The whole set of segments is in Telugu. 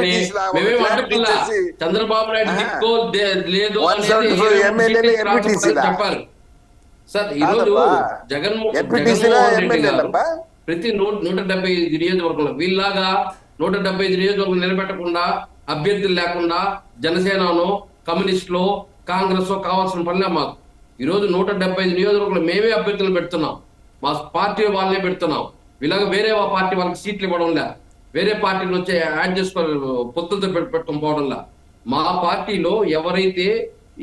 మేమేం చంద్రబాబు నాయుడు. దిక్కో లేదు One అనేది seventy four ఏ MLA లు MPTC లా? చెప్పారు సార్ ఈ రోజు కాదబ్బా. జగన్మో MPTC లా జగన్మోహన్ రెడ్డి గారు? ప్రతి నూట నూట డెబ్బై ఐదు నియోజకవర్గంలో వీళ్ళలాగా నూట డెబ్బై ఐదు నియోజకవర్గం నిలబెట్టకుండా అభ్యర్థులు లేకుండా జనసేనను కమ్యూనిస్టులు కాంగ్రెస్ కావాల్సిన పనిలే మాకు ఈ రోజు నూట డెబ్బై ఐదు నియోజకవర్గంలో మేమే అభ్యర్థులు పెడుతున్నాం మా పార్టీ వాళ్ళనే పెడుతున్నాం ఇలాగ వేరే పార్టీ వాళ్ళకి సీట్లు ఇవ్వడం లే వేరే పార్టీలు వచ్చి యాడ్ చేసుకోవాలి పొత్తులతో పెట్టు- పోవడంలా మా పార్టీలో ఎవరైతే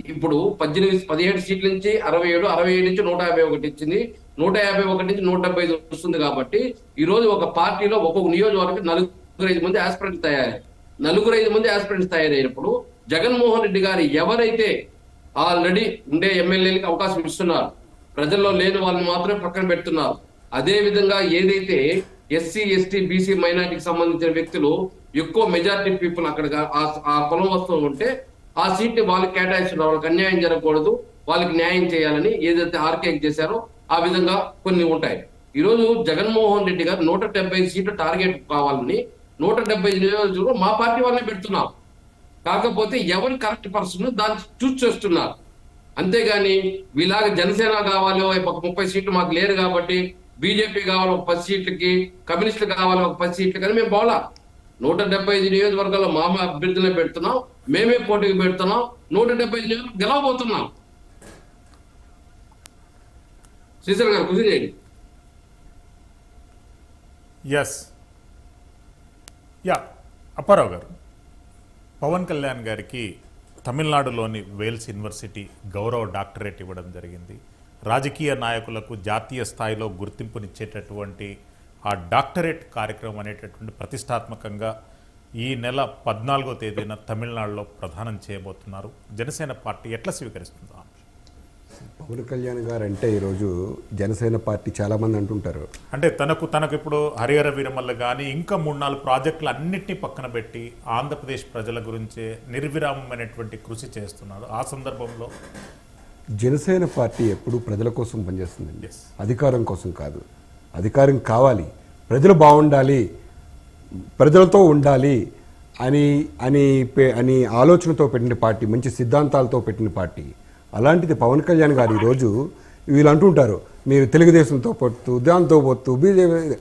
ఇప్పుడు పద్దెనిమిది పదిహేడు సీట్ల నుంచి అరవై ఏడు అరవై ఏడు నుంచి నూట యాభై ఒకటి ఇచ్చింది నూట యాభై ఒకటి నుంచి నూట డెబ్బై ఐదు వస్తుంది కాబట్టి ఈ రోజు ఒక పార్టీలో ఒక్కొక్క నియోజకవర్గం నలుగురు ఐదు మంది ఆస్పిరెంట్స్ తయారయ్యారు నలుగురు ఐదు మంది ఆస్పిరెంట్స్ తయారయ్యినప్పుడు జగన్మోహన్ రెడ్డి గారు ఎవరైతే ఆల్రెడీ ఉండే ఎమ్మెల్యేలకు అవకాశం ఇస్తున్నారు ప్రజల్లో లేని వాళ్ళని మాత్రమే పక్కన పెడుతున్నారు అదే విధంగా ఏదైతే ఎస్సీ ఎస్టీ బీసీ మైనార్టీకి సంబంధించిన వ్యక్తులు ఎక్కువ మెజారిటీ పీపుల్ అక్కడ ఆ- కులం వస్తూ ఉంటే ఆ సీట్ వాళ్ళకి కేటాయిస్తున్నారు. వాళ్ళకి అన్యాయం జరగకూడదు. వాళ్ళకి న్యాయం చేయాలని ఏదైతే ఆర్కేక్ చేశారో ఆ విధంగా కొన్ని ఉంటాయి. ఈరోజు జగన్మోహన్ రెడ్డి గారు నూట డెబ్బై సీట్లు టార్గెట్ కావాలని నూట డెబ్బై ఐదు నియోజకవర్గంలో మా పార్టీ వాళ్ళని పెడుతున్నాం కాకపోతే ఎవరు కరెక్ట్ పర్సన్ దాన్ని చూస్ చేస్తున్నారు. అంతేగాని వీలాగా జనసేన కావాలి ఒక ముప్పై సీట్లు మాకు లేరు కాబట్టి బీజేపీ కావాలి ఒక పది సీట్లకి కమ్యూనిస్టులు కావాలి ఒక పది సీట్లకి కానీ మేము పోలా. నూట డెబ్బై ఐదు నియోజకవర్గాల్లో మా అభ్యర్థులే పెడుతున్నాం మేమే పోటీకి పెడుతున్నాం నూట డెబ్బై ఐదు నియోజకవర్గం గెలవబోతున్నాం. శ్రీశైలం గారు కృషి చేయండి. ఎస్ యా అప్పారావు గారు పవన్ కళ్యాణ్ గారికి తమిళనాడులోని వేల్స్ యూనివర్సిటీ గౌరవ డాక్టరేట్ ఇవ్వడం జరిగింది. రాజకీయ నాయకులకు జాతీయ స్థాయిలో గుర్తింపునిచ్చేటటువంటి ఆ డాక్టరేట్ కార్యక్రమం అనేటటువంటి ప్రతిష్టాత్మకంగా ఈ నెల పద్నాలుగో తేదీన తమిళనాడులో ప్రదానం చేయబోతున్నారు. జనసేన పార్టీ ఎట్లా స్వీకరిస్తుంది? పవన్ కళ్యాణ్ గారు అంటే ఈరోజు జనసేన పార్టీ చాలా మంది అంటుంటారు. అంటే తనకు తనకు ఇప్పుడు హరిహర వీరమల్ల కానీ ఇంకా మూడు నాలుగు ప్రాజెక్టులు అన్నింటినీ పక్కన పెట్టి ఆంధ్రప్రదేశ్ ప్రజల గురించే నిర్విరామమైనటువంటి కృషి చేస్తున్నారు. ఆ సందర్భంలో జనసేన పార్టీ ఎప్పుడు ప్రజల కోసం పనిచేస్తుందండి. అధికారం కోసం కాదు. అధికారం కావాలి. ప్రజలు బాగుండాలి. ప్రజలతో ఉండాలి అని అని అని ఆలోచనతో పెట్టిన పార్టీ మంచి సిద్ధాంతాలతో పెట్టిన పార్టీ. అలాంటిది పవన్ కళ్యాణ్ గారు ఈరోజు వీళ్ళు అంటుంటారు మీరు తెలుగుదేశంతో పొత్తు దాంతో పొత్తు బీజేపీ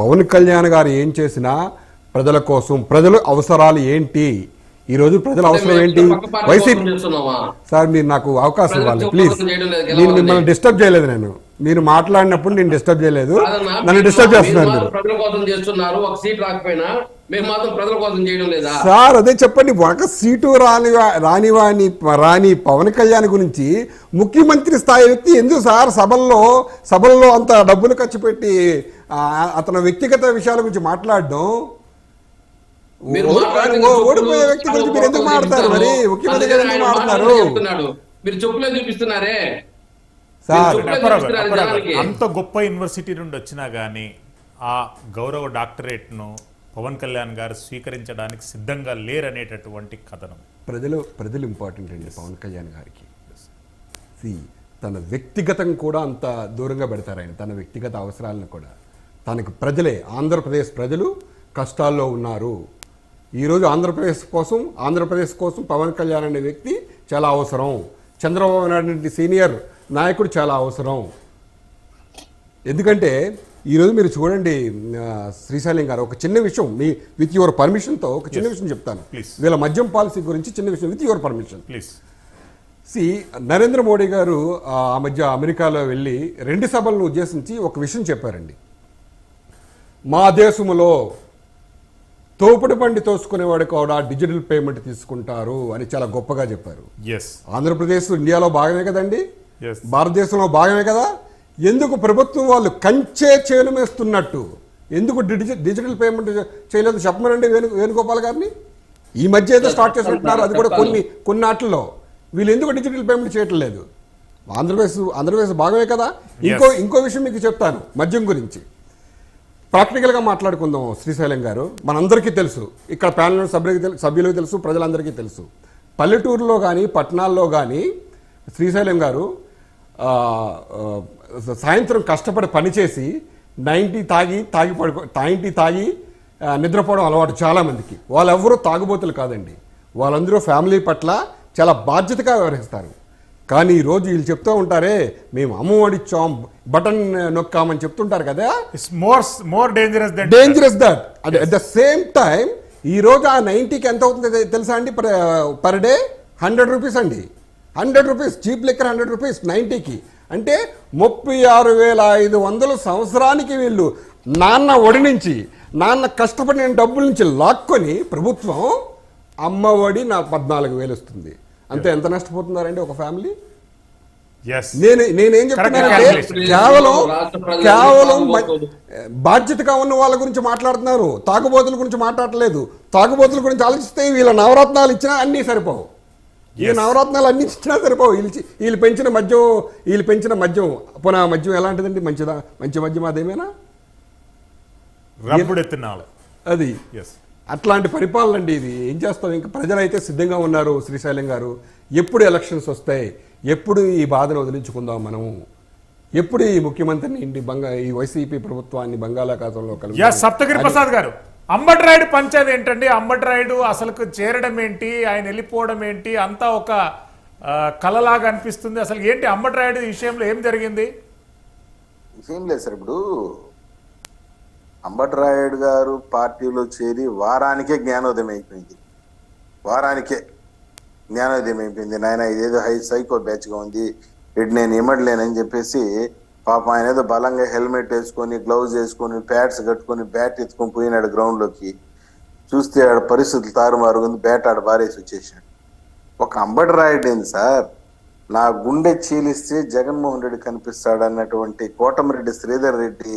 పవన్ కళ్యాణ్ గారు ఏం చేసినా ప్రజల కోసం ప్రజల అవసరాలు ఏంటి? ఈరోజు ప్రజల అవసరం ఏంటి? వైసీపీ సార్ మీరు నాకు అవకాశం ఇవ్వాలి ప్లీజ్. నేను. మిమ్మల్ని డిస్టర్బ్ చేయలేదు నేను. మీరు మాట్లాడినప్పుడు నేను డిస్టర్బ్ చేయలేదు. నన్ను డిస్టర్బ్ చేస్తున్నారు మీరు మీరు. మాత్రం ప్రజల కోసం చేస్తున్నారు ఒక సీట్ రాకపోయినా మేము మాత్రం ప్రజల కోసం చేయడం లేదా? సార్ అదే చెప్పండి ఒక సీటు రాని రానివాని రాని పవన్ కళ్యాణ్ గురించి ముఖ్యమంత్రి స్థాయి వ్యక్తి ఎందుకు సార్ సభల్లో సభల్లో అంత డబ్బులు ఖర్చు పెట్టి అతని వ్యక్తిగత విషయాల గురించి మాట్లాడడం? ఓడిపోయే వ్యక్తి గురించి మీరు ఎందుకు మాట్లాడతారు మరి. ముఖ్యమంత్రి గారు ఎందుకు మాట్లాడతారు మీరు చెప్పులే చూపిస్తున్నారే? సార్. అంత గొప్ప యూనివర్సిటీ నుండి వచ్చినా కానీ ఆ గౌరవ డాక్టరేట్ను పవన్ కళ్యాణ్ గారు స్వీకరించడానికి సిద్ధంగా లేరనేటటువంటి కథనం. ప్రజలు ప్రజలు ఇంపార్టెంట్ అండి పవన్ కళ్యాణ్ గారికి. See, తన వ్యక్తిగతం కూడా అంత దూరంగా పెడతారు ఆయన. తన వ్యక్తిగత అవసరాలను కూడా. తనకి ప్రజలే ఆంధ్రప్రదేశ్ ప్రజలు కష్టాల్లో ఉన్నారు. ఈరోజు ఆంధ్రప్రదేశ్ కోసం ఆంధ్రప్రదేశ్ కోసం పవన్ కళ్యాణ్ అనే వ్యక్తి చాలా అవసరం. చంద్రబాబు నాయుడు లాంటి సీనియర్ నాయకుడు చాలా అవసరం. ఎందుకంటే ఈరోజు మీరు చూడండి శ్రీశైలం గారు ఒక చిన్న విషయం మీ విత్ యువర్ పర్మిషన్తో ఒక చిన్న విషయం చెప్తాను. Please. వీళ్ళ మద్యం పాలసీ గురించి చిన్న విషయం విత్ యువర్ పర్మిషన్ ప్లీజ్ సి నరేంద్ర మోడీ గారు ఆ మధ్య అమెరికాలో వెళ్ళి రెండు సభలను ఉద్దేశించి ఒక విషయం చెప్పారండి. మా దేశంలో తోపుడు బండి తోసుకునేవాడు కూడా డిజిటల్ పేమెంట్ తీసుకుంటారు అని చాలా గొప్పగా చెప్పారు. ఎస్ ఆంధ్రప్రదేశ్ ఇండియాలో భాగమే కదండి. భారతదేశంలో భాగమే కదా? ఎందుకు ప్రభుత్వం వాళ్ళు కంచే చేను వేస్తున్నట్టు ఎందుకు డిజి- డిజిటల్ పేమెంట్ చేయలేదు? చెప్పమనండి వేణు వేణుగోపాల్ గారిని. ఈ మధ్య ఏదో స్టార్ట్ చేస్తుంటున్నారు అది కూడా కొన్ని కొన్ని ఆటల్లో వీళ్ళు ఎందుకు డిజిటల్ పేమెంట్ చేయటం లేదు? ఆంధ్రప్రదేశ్ ఆంధ్రప్రదేశ్ భాగమే కదా? ఇంకో ఇంకో విషయం మీకు చెప్తాను మద్యం గురించి. ప్రాక్టికల్గా మాట్లాడుకుందాం శ్రీశైలం గారు. మనందరికీ తెలుసు. ఇక్కడ ప్యానల్ సభ్యులకి సభ్యులకు తెలుసు ప్రజలందరికీ తెలుసు. పల్లెటూరులో కానీ పట్టణాల్లో కానీ శ్రీశైలం గారు సాయంత్రం కష్టపడి పనిచేసి నైంటీ తాగి తాగి పడుకో నైంటీ తాగి నిద్రపోవడం అలవాటు చాలామందికి వాళ్ళెవ్వరూ తాగుబోతులు కాదండి. వాళ్ళందరూ ఫ్యామిలీ పట్ల చాలా బాధ్యతగా వ్యవహరిస్తారు. కానీ ఈరోజు వీళ్ళు చెప్తూ ఉంటారే మేము అమ్మఒడిచ్చాం బటన్ నొక్కామని చెప్తుంటారు కదా? It's more more dangerous than dangerous that at at the same time ఈ రోజు ఆ నైంటీకి ఎంత అవుతుంది తెలుసా అండి? Per day? హండ్రెడ్ రూపీస్ అండి. Hundred rupees cheap liquor hundred rupees నైంటీకి అంటే ముప్పై ఆరు వేల ఐదు వందలు సంవత్సరానికి వీళ్ళు నాన్న ఒడి నుంచి నాన్న కష్టపడిన డబ్బుల నుంచి లాక్కొని ప్రభుత్వం అమ్మ ఒడి నా పద్నాలుగు వేలు వస్తుంది. అంతే ఎంత నష్టపోతున్నారండి ఒక ఫ్యామిలీ? ఎస్ నేను నేనేం చెప్తున్నానంటే. కేవలం కేవలం. బాధ్యతగా ఉన్న వాళ్ళ గురించి మాట్లాడుతున్నారు. తాగుబోతుల గురించి మాట్లాడలేదు. తాగుబోతుల గురించి ఆలోచిస్తే వీళ్ళ నవరత్నాలు ఇచ్చినా అన్నీ సరిపోవు. ఈ. నవరత్నాలు అన్ని ఇచ్చినా సరిపోవు. వీళ్ళు వీళ్ళు పెంచిన మద్యం వీళ్ళు పెంచిన మద్యం పునః మద్యం ఎలాంటిదండి? మంచిదా? మంచి మద్యం అదేమేనా అది. ఎస్ అట్లాంటి పరిపాలన అండి ఇది. ఏం చేస్తాం? ఇంకా ప్రజలైతే సిద్ధంగా ఉన్నారు శ్రీశైలం గారు. ఎప్పుడు ఎలక్షన్స్ వస్తాయి ఎప్పుడు ఈ బాధను వదిలించుకుందాం మనము? ఎప్పుడు ఈ ముఖ్యమంత్రిని ఇంటి బంగా ఈ వైసీపీ ప్రభుత్వాన్ని బంగాళాఖాతంలో కలిపి ఎస్ సప్తగిరి ప్రసాద్ గారు. అంబటి రాయుడు పంచాయతీ ఏంటండి? అంబటి రాయుడు అసలుకు చేరడం ఏంటి? ఆయన వెళ్ళిపోవడం ఏంటి? అంతా ఒక కలలాగా అనిపిస్తుంది. అసలు ఏంటి అంబటి రాయుడు విషయంలో ఏం జరిగింది? ఏం లేదు సార్ ఇప్పుడు అంబటి రాయుడు గారు పార్టీలో చేరి వారానికే జ్ఞానోదయం అయిపోయింది. వారానికే జ్ఞానోదయం అయిపోయింది. నాయన ఇదేదో హై సైకో బ్యాచ్గా ఉంది. ఇటు నేను ఇమ్మడలేనని చెప్పేసి పాపం ఆయన ఏదో బలంగా హెల్మెట్ వేసుకొని గ్లౌజ్ వేసుకొని ప్యాడ్స్ కట్టుకొని బ్యాట్ ఎత్తుకొని పోయినాడు గ్రౌండ్లోకి. చూస్తే ఆడ పరిస్థితులు తారుమారుగుంది బ్యాట్ ఆడ బారేసి వచ్చేసాడు. ఒక అంబటి రాయుడు ఏంది సార్? నా గుండె చీలిస్తే జగన్మోహన్ రెడ్డి కనిపిస్తాడు అన్నటువంటి కోటమిరెడ్డి శ్రీధర్ రెడ్డి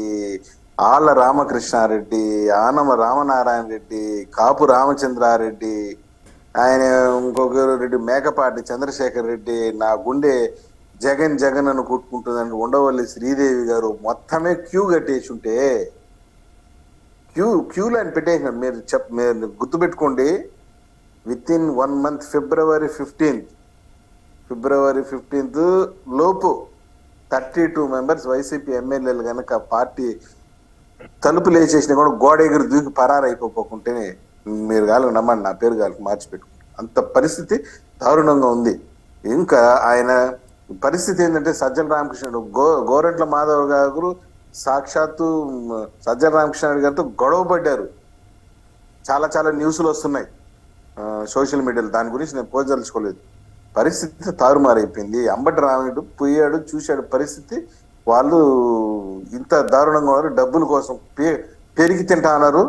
ఆళ్ళ రామకృష్ణారెడ్డి ఆనమ రామనారాయణ రెడ్డి కాపు రామచంద్రారెడ్డి ఆయన ఇంకొక రెడ్డి మేకపాటి చంద్రశేఖర్ రెడ్డి నా గుండె జగన్ జగన్ అని కొట్టుకుంటుందని ఉండవల్లి శ్రీదేవి గారు మొత్తమే క్యూ కట్టేసి ఉంటే క్యూ క్యూ లైన్ పెట్టేసిన మీరు చెప్ మీరు గుర్తుపెట్టుకోండి. Within one month February fifteenth. February fifteenth లోపు థర్టీ టూ మెంబర్స్ వైసీపీ ఎమ్మెల్యేలు కనుక పార్టీ తలుపులు వేసేసిన కూడా గోడ ఎగిరి దూకి పరారైపోకుంటే మీరు గాలి నమ్మండి నా పేరు కాలకు మార్చిపెట్టుకుంటారు అంత పరిస్థితి దారుణంగా ఉంది. ఇంకా ఆయన పరిస్థితి ఏంటంటే సజ్జల రామకృష్ణుడు గో గోరెంట్ల మాధవ్ గారు సాక్షాత్తు సజ్జల రామకృష్ణుడు గారితో గొడవ పడ్డారు. చాలా చాలా న్యూస్లు వస్తున్నాయి. సోషల్ మీడియాలో దాని గురించి నేను పోదలుచుకోలేదు పరిస్థితి తారుమారైపోయింది. అంబటి రాముడు పోయాడు చూశాడు పరిస్థితి. వాళ్ళు దారుణంగా ఉన్నారు. డబ్బుల కోసం పే- పెరిగి తింటా అన్నారు.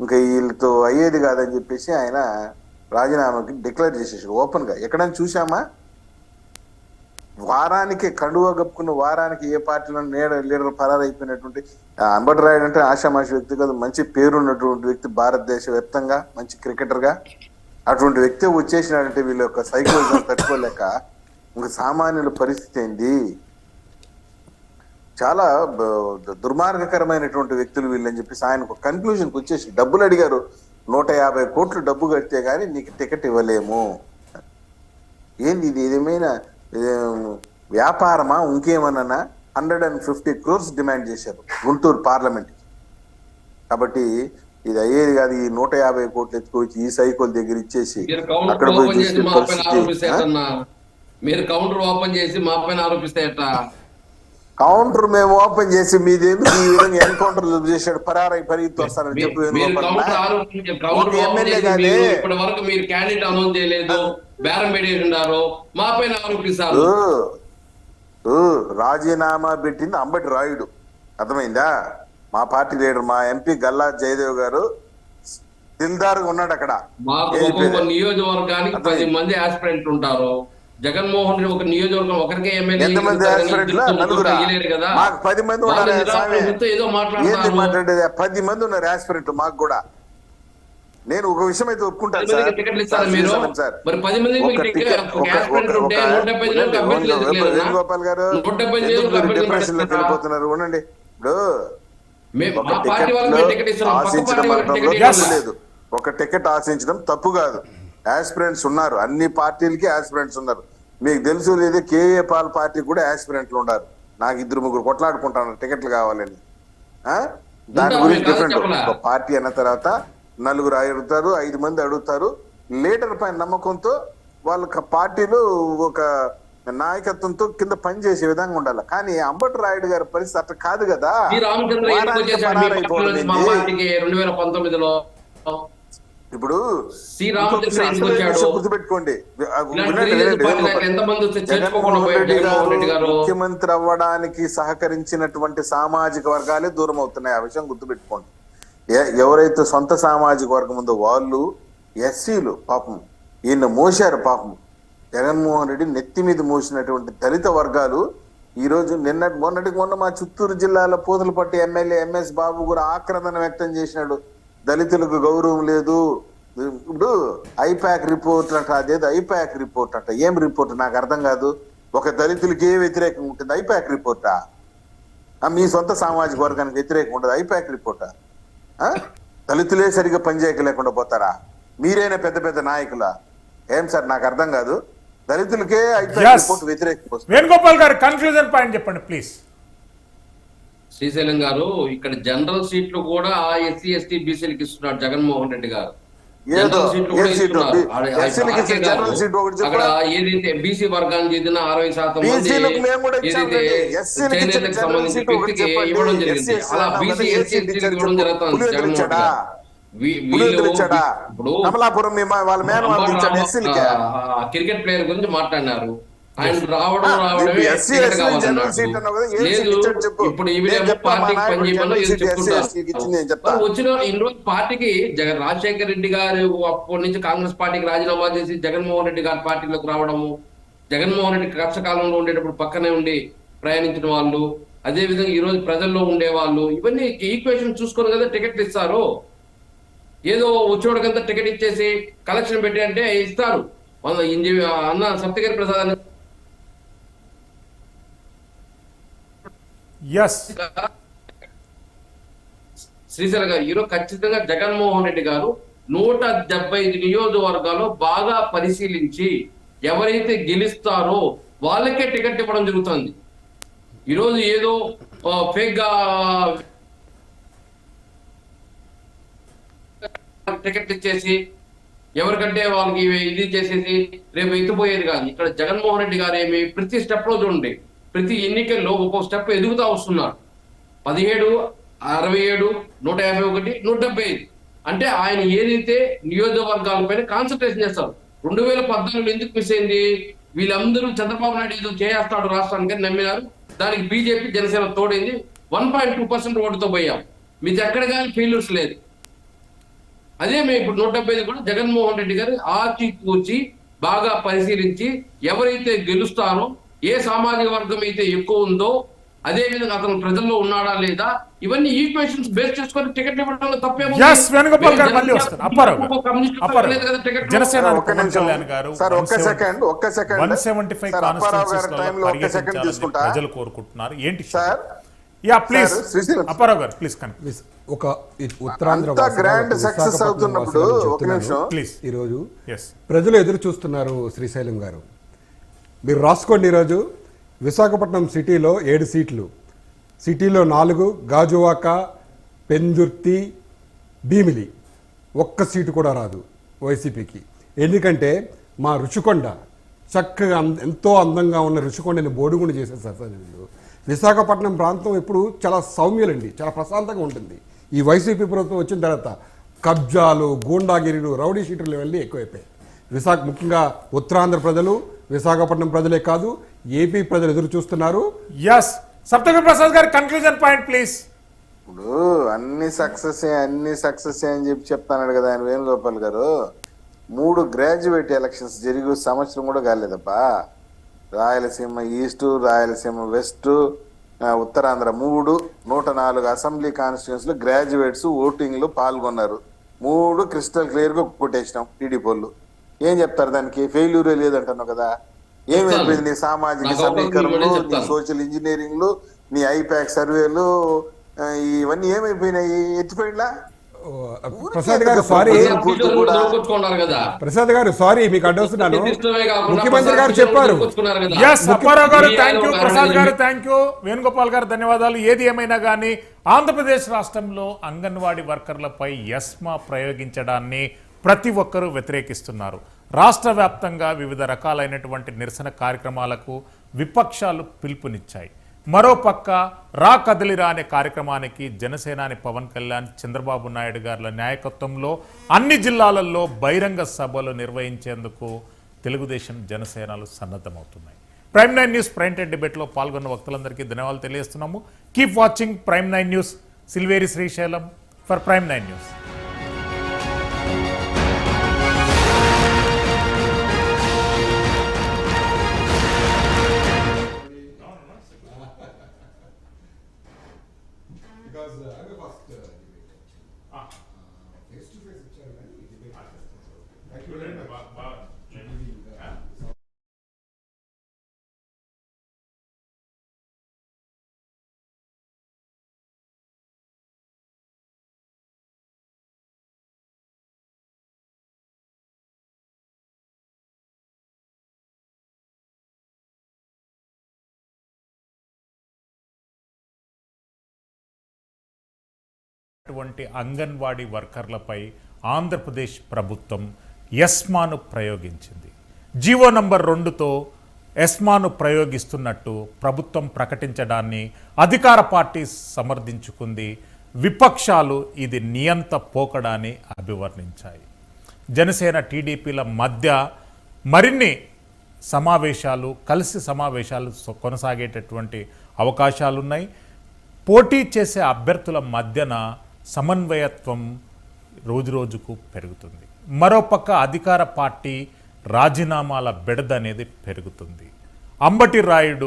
ఇంకా వీళ్ళతో అయ్యేది కాదని చెప్పేసి ఆయన రాజీనామాకి డిక్లేర్ చేసేసాడు ఓపెన్గా ఎక్కడైనా చూసామా వారానికి కండువా కప్పుకున్న వారానికి ఏ పార్టీలో నేడ లీడర్ పరారైపోయినటువంటి అయిపోయినటువంటి అంబటి రాయుడు అంటే ఆషామాషి వ్యక్తి కాదు మంచి పేరున్నటువంటి వ్యక్తి భారతదేశ వ్యాప్తంగా మంచి క్రికెటర్గా అటువంటి వ్యక్తి వచ్చేసినాడంటే వీళ్ళ యొక్క సైకోలజీ తట్టుకోలేక ఇంకా సామాన్యుల పరిస్థితి ఏంది? చాలా దుర్మార్గకరమైనటువంటి వ్యక్తులు వీళ్ళని చెప్పేసి ఆయన ఒక కన్క్లూజన్కి వచ్చేసి డబ్బులు అడిగారు. నూట యాభై కోట్లు డబ్బు కడితే గానీ నీకు టికెట్ ఇవ్వలేము. ఏంది ఇది? ఏదేమైనా వ్యాపారమా? ఇంకేమన్నా hundred and fifty crores demand చేశారు గుంటూరు పార్లమెంట్ కాబట్టి ఇది అయ్యేది కాదు. ఈ నూట యాభై కోట్లు ఎత్తుకొచ్చి ఈ సైకిల్ దగ్గర ఇచ్చేసి అక్కడ పోయి మీరు కౌంటర్ ఓపెన్ చేసి మా పైన ఆరోపిస్తే కౌంటర్ మేము ఓపెన్ చేసి మీదేమి ఈ విధంగా ఎన్కౌంటర్ చేశాడు? పరారై పరిగెత్తి వస్తారని మీ- చెప్పి ఎమ్మెల్యే మీరు ఇప్పటి వరకు మీరు క్యాండిడేట్ అనౌన్స్ చేయలేదు. బేరం మా పైన ఆరోపిస్తారు రాజీనామా పెట్టింది అంబటి రాయుడు. అర్థమైందా? మా పార్టీ లీడర్ మా ఎంపీ గల్లా జయదేవ్ గారు దిల్దారుగా ఉన్నాడు అక్కడ? నియోజకవర్గానికి పది మంది ఆస్పిరెంట్ ఉంటారు. జగన్మోహన్ రెడ్డి ఒక నియోజకవర్గం ఒకరికే ఎమ్మెల్యే? కదా. మాకు పది మంది ఉన్నారు ఏదో మాట్లాడేది? పది మంది ఉన్నారు ఆస్పిరెంట్ మాకు కూడా. నేను ఒక విషయం అయితే ఒప్పుకుంటాను? వేణుగోపాల్ గారు డిప్రెషన్లోకి? వెళ్ళిపోతున్నారు? ఉండండి. ఇప్పుడు ఒక టికెట్ ఆశించడం లేదు. ఒక టికెట్ ఆశించడం తప్పు కాదు. ఆస్పిరెంట్స్ ఉన్నారు. అన్ని పార్టీలకి ఆస్పిరెంట్స్ ఉన్నారు. మీకు తెలుసు లేదు కేఏ పాల్ పార్టీ కూడా ఆస్పిరెంట్లు ఉన్నారు నాకు ఇద్దరు ముగ్గురు కొట్లాడుకుంటాను టికెట్లు కావాలని. ఆ? దాని గురించి డిఫరెంట్. ఒక పార్టీ అన్న తర్వాత నలుగురు అడుగుతారు ఐదు మంది అడుగుతారు. లీడర్ పైన నమ్మకంతో వాళ్ళ పార్టీలు ఒక నాయకత్వంతో కింద పనిచేసే విధంగా ఉండాలి. కానీ అంబటి రాయుడు గారి పరిస్థితి అట్లా కాదు కదా. ఇప్పుడు గుర్తుపెట్టుకోండి. ముఖ్యమంత్రి అవ్వడానికి సహకరించినటువంటి సామాజిక వర్గాలే దూరం అవుతున్నాయి. ఆ విషయం గుర్తుపెట్టుకోండి. ఎవరైతే సొంత సామాజిక వర్గం ఉందో వాళ్ళు ఎస్సీలు పాపం ఈయన మోసారు పాపం. జగన్మోహన్ రెడ్డి నెత్తి మీద మోసినటువంటి దళిత వర్గాలు ఈ రోజు నిన్న మొన్నటికి మొన్న మా చిత్తూరు జిల్లాలో పూతలపట్టి ఎమ్మెల్యే ఎంఎస్ బాబు కూడా ఆక్రందన వ్యక్తం చేసినాడు. దళితులకు గౌరవం లేదు. ఇప్పుడు ఐపాక్ రిపోర్ట్ అట అదేదో ఐపాక్ రిపోర్ట్ అట. ఏం రిపోర్ట్? నాకు అర్థం కాదు. ఒక దళితులకి ఏ వ్యతిరేకం ఉంటుంది? ఐపాక్ రిపోర్టా? మీ సొంత సామాజిక వర్గానికి వ్యతిరేకం ఉండదు. ఐపాక్ రిపోర్టా? ఆ? దళితులే సరిగ్గా పనిచేయక లేకుండా పోతారా? మీరైనా పెద్ద పెద్ద నాయకులా? ఏం సార్ నాకు అర్థం కాదు. దళితులకే ఐపాక్. రిపోర్ట్ వ్యతిరేకం వేణుగోపాల్ గారు కన్ఫ్యూజన్ పాయింట్ చెప్పండి ప్లీజ్ శ్రీశైలం గారు ఇక్కడ జనరల్ సీట్లు కూడా ఎస్సీ ఎస్టీ బీసీలకు ఇస్తున్నాడు జగన్మోహన్ రెడ్డి గారు? ఇస్తున్నారు. అక్కడ ఏదైతే బీసీ వర్గానికి చెందిన అరవై శాతం చేనేతకు సంబంధించిన వ్యక్తికి. ఇవ్వడం జరిగింది అలా బీసీ ఎస్సీ ఇవ్వడం. జరుగుతుంది జగన్మోహన్? ఇప్పుడు క్రికెట్ ప్లేయర్ గురించి మాట్లాడినారు ఆయన రావడం రావడమే ఇప్పుడు వచ్చిన ఇన్ని రోజులు పార్టీకి జగన్ రాజశేఖర రెడ్డి గారు అప్పటి నుంచి కాంగ్రెస్ పార్టీకి రాజీనామా చేసి జగన్మోహన్ రెడ్డి గారి పార్టీలోకి రావడము జగన్మోహన్ రెడ్డి కష్టకాలంలో ఉండేటప్పుడు పక్కనే ఉండి ప్రయాణించిన వాళ్ళు అదే విధంగా ఈ రోజు ప్రజల్లో ఉండే వాళ్ళు ఇవన్నీ ఈక్వేషన్ చూసుకొని కదా టికెట్లు ఇస్తారు? ఏదో వచ్చేవాడికంతా టికెట్ ఇచ్చేసి కలెక్షన్ పెట్టి అంటే ఇస్తారు. అన్న సప్తగిరి ప్రసాద్ అన్న ఎస్ శ్రీశైల గారు ఈరోజు ఖచ్చితంగా జగన్మోహన్ రెడ్డి గారు నూట డెబ్బై ఐదు నియోజకవర్గాల్లో బాగా పరిశీలించి ఎవరైతే గెలుస్తారో వాళ్ళకే టికెట్ ఇవ్వడం జరుగుతుంది. ఈరోజు ఏదో ఫేక్గా టికెట్ ఇచ్చేసి ఎవరికంటే వాళ్ళకి ఇది చేసేసి రేపు ఎత్తిపోయేది కాదు. ఇక్కడ జగన్మోహన్ రెడ్డి గారు ఏమి ప్రతి స్టెప్లో చూడండి ప్రతి ఎన్నికల్లో ఒక్కొక్క స్టెప్ ఎదుగుతా వస్తున్నారు. పదిహేడు అరవై ఏడు నూట యాభై ఒకటి నూట డెబ్బై ఐదు. అంటే ఆయన ఏదైతే నియోజకవర్గాలపైన కాన్సన్ట్రేషన్ చేస్తారు రెండు వేల పద్నాలుగులో ఎందుకు మిస్ అయింది? వీళ్ళందరూ చంద్రబాబు నాయుడు ఏదో చేస్తాడు రాష్ట్రానికి నమ్మినారు. దానికి బీజేపీ జనసేన తోడైంది. వన్ పాయింట్ టూ పర్సెంట్ ఓటుతో పోయాం. మీది ఎక్కడ కానీ ఫెయిల్యూర్స్ లేదు. అదే మేము ఇప్పుడు నూట డెబ్బై ఐదు కూడా జగన్మోహన్ రెడ్డి గారు ఆచి కూర్చి బాగా పరిశీలించి ఎవరైతే గెలుస్తారో ఏ సామాజిక వర్గం అయితే ఎక్కువ ఉందో అదే విధంగా అతను ప్రజల్లో ఉన్నాడా లేదా ఇవన్నీ ఈక్వేషన్స్ బేస్ చేసుకొని టికెట్ ఇవ్వడంలో తప్పేమో Yes, వేణుగోపాల్ గారు మళ్ళీ వస్తారు. అప్పారావు గారు. అప్పారావు లేదు కదా టికెట్ జనసేన ఒక్క పవన్ నిమిషం. కళ్యాణ్ గారు సార్, ఒక్క 170 సెకండ్, ఒక్క సెకండ్. 175 సార్, అప్పారావు గారి కాన్స్టిట్యూన్సీస్లలో టైంలో ఒక్క సెకండ్ పర్యటించాలని తీసుకుంటా. ప్రజలు కోరుకుంటున్నారు ఏంటి సార్ యా ప్లీజ్. అప్పారావు గారు ప్లీజ్ ప్లీజ్ ఒక ఈ ఉత్తరాంధ్ర success విశాఖపట్నం అవుతున్నప్పుడు వాసులకు ఒక చెప్తున్నాను. నిమిషం. ప్లీజ్ ఈరోజు ఎస్ ప్రజలు ఎదురు చూస్తున్నారు శ్రీశైలం గారు మీరు రాసుకోండి ఈరోజు. విశాఖపట్నం సిటీలో ఏడు సీట్లు. సిటీలో నాలుగు గాజువాక పెందుర్తి భీమిలి. ఒక్క సీటు కూడా రాదు వైసీపీకి. ఎందుకంటే మా రుచికొండ చక్కగా ఎంతో అందంగా ఉన్న రుచికొండని బోడుగుండు చేసేసారు సార్ వీళ్ళు. విశాఖపట్నం ప్రాంతం ఎప్పుడు చాలా సౌమ్యులండి చాలా ప్రశాంతంగా ఉంటుంది. ఈ వైసీపీ ప్రభుత్వం వచ్చిన తర్వాత కబ్జాలు గూండాగిరీలు రౌడీ షీటర్లు వెళ్ళి ఎక్కువైపోయాయి. విశాఖ ముఖ్యంగా ఉత్తరాంధ్ర ప్రజలు విశాఖపట్నం ప్రజలే కాదు ఏపీ ప్రజలు ఎదురు చూస్తున్నారు. ఎస్ ప్రసాద్ గారు కన్క్లూజన్ పాయింట్ ప్లీజ్ ఇప్పుడు అన్ని సక్సెస్ అన్ని సక్సెస్ అని చెప్పి చెప్తాడు కదా ఆయన వేణుగోపాల్ గారు. మూడు గ్రాడ్యుయేట్ ఎలక్షన్స్ జరిగి సంవత్సరం కూడా కాలేదబ్బా. రాయలసీమ ఈస్ట్ రాయలసీమ వెస్ట్ ఉత్తరాంధ్ర మూడు నూట నాలుగు అసెంబ్లీ కాన్స్టిట్యూన్స్లో గ్రాడ్యుయేట్స్ ఓటింగ్లో పాల్గొన్నారు. మూడు క్రిస్టల్ క్లియర్గా కొట్టేసినాం టీడీపీ వాళ్ళు. ఏం చెప్తారు దానికి? ఫెయిల్యూరే లేదంటున్నావు కదా. ఏమైపోయింది నీ సామాజిక సమీకరణలు నీ. సోషల్ ఇంజనీరింగ్లు నీ ఐపాక్ సర్వేలు ఇవన్నీ ఏమైపోయినాయి? ఎత్తిపోయిలా ప్రసాద్ గారు సారీ. ప్రసాద్ గారు సారీ మీకు అడ్డొస్తున్నాను. ముఖ్యమంత్రి గారు చెప్పారు. అప్పారావు గారు థ్యాంక్ యూ ప్రసాద్ గారు థ్యాంక్ యూ వేణుగోపాల్ గారు ధన్యవాదాలు. ఏది ఏమైనా కానీ ఆంధ్రప్రదేశ్ రాష్ట్రంలో అంగన్వాడీ వర్కర్లపై ఎస్మా ప్రయోగించడాన్ని ప్రతి ఒక్కరూ వ్యతిరేకిస్తున్నారు. రాష్ట్ర వ్యాప్తంగా వివిధ రకాలైనటువంటి నిరసన కార్యక్రమాలకు విపక్షాలు పిలుపునిచ్చాయి. మరోపక్క రా కదలిరా అనే కార్యక్రమానికి జనసేనాని పవన్ కళ్యాణ్ చంద్రబాబు నాయుడు గారుల నాయకత్వంలో అన్ని జిల్లాలలో బహిరంగ సభలు నిర్వహించేందుకు తెలుగుదేశం జనసేనలు సన్నద్ధమవుతున్నాయి. Prime nine news prime time డిబేట్లో పాల్గొన్న వక్తులందరికీ ధన్యవాదాలు తెలియజేస్తున్నాము. Keep watching prime nine news. Silveri Srisailam for prime nine news. అటువంటి అంగన్వాడీ వర్కర్లపై ఆంధ్రప్రదేశ్ ప్రభుత్వం ఎస్మాను ప్రయోగించింది. జీవో నంబర్ రెండుతో ఎస్మాను ప్రయోగిస్తున్నట్టు ప్రభుత్వం ప్రకటించడాన్ని అధికార పార్టీ సమర్థించుకుంది. విపక్షాలు ఇది నియంత పోకడాన్ని అభివర్ణించాయి. జనసేన టీడీపీల మధ్య మరిన్ని సమావేశాలు కలిసి సమావేశాలు కొనసాగేటటువంటి అవకాశాలున్నాయి. పోటీ చేసే అభ్యర్థుల మధ్యన సమన్వయత్వం రోజురోజుకు పెరుగుతుంది. మరోపక్క అధికార పార్టీ రాజీనామాల బెడద అనేది పెరుగుతుంది. అంబటి రాయుడు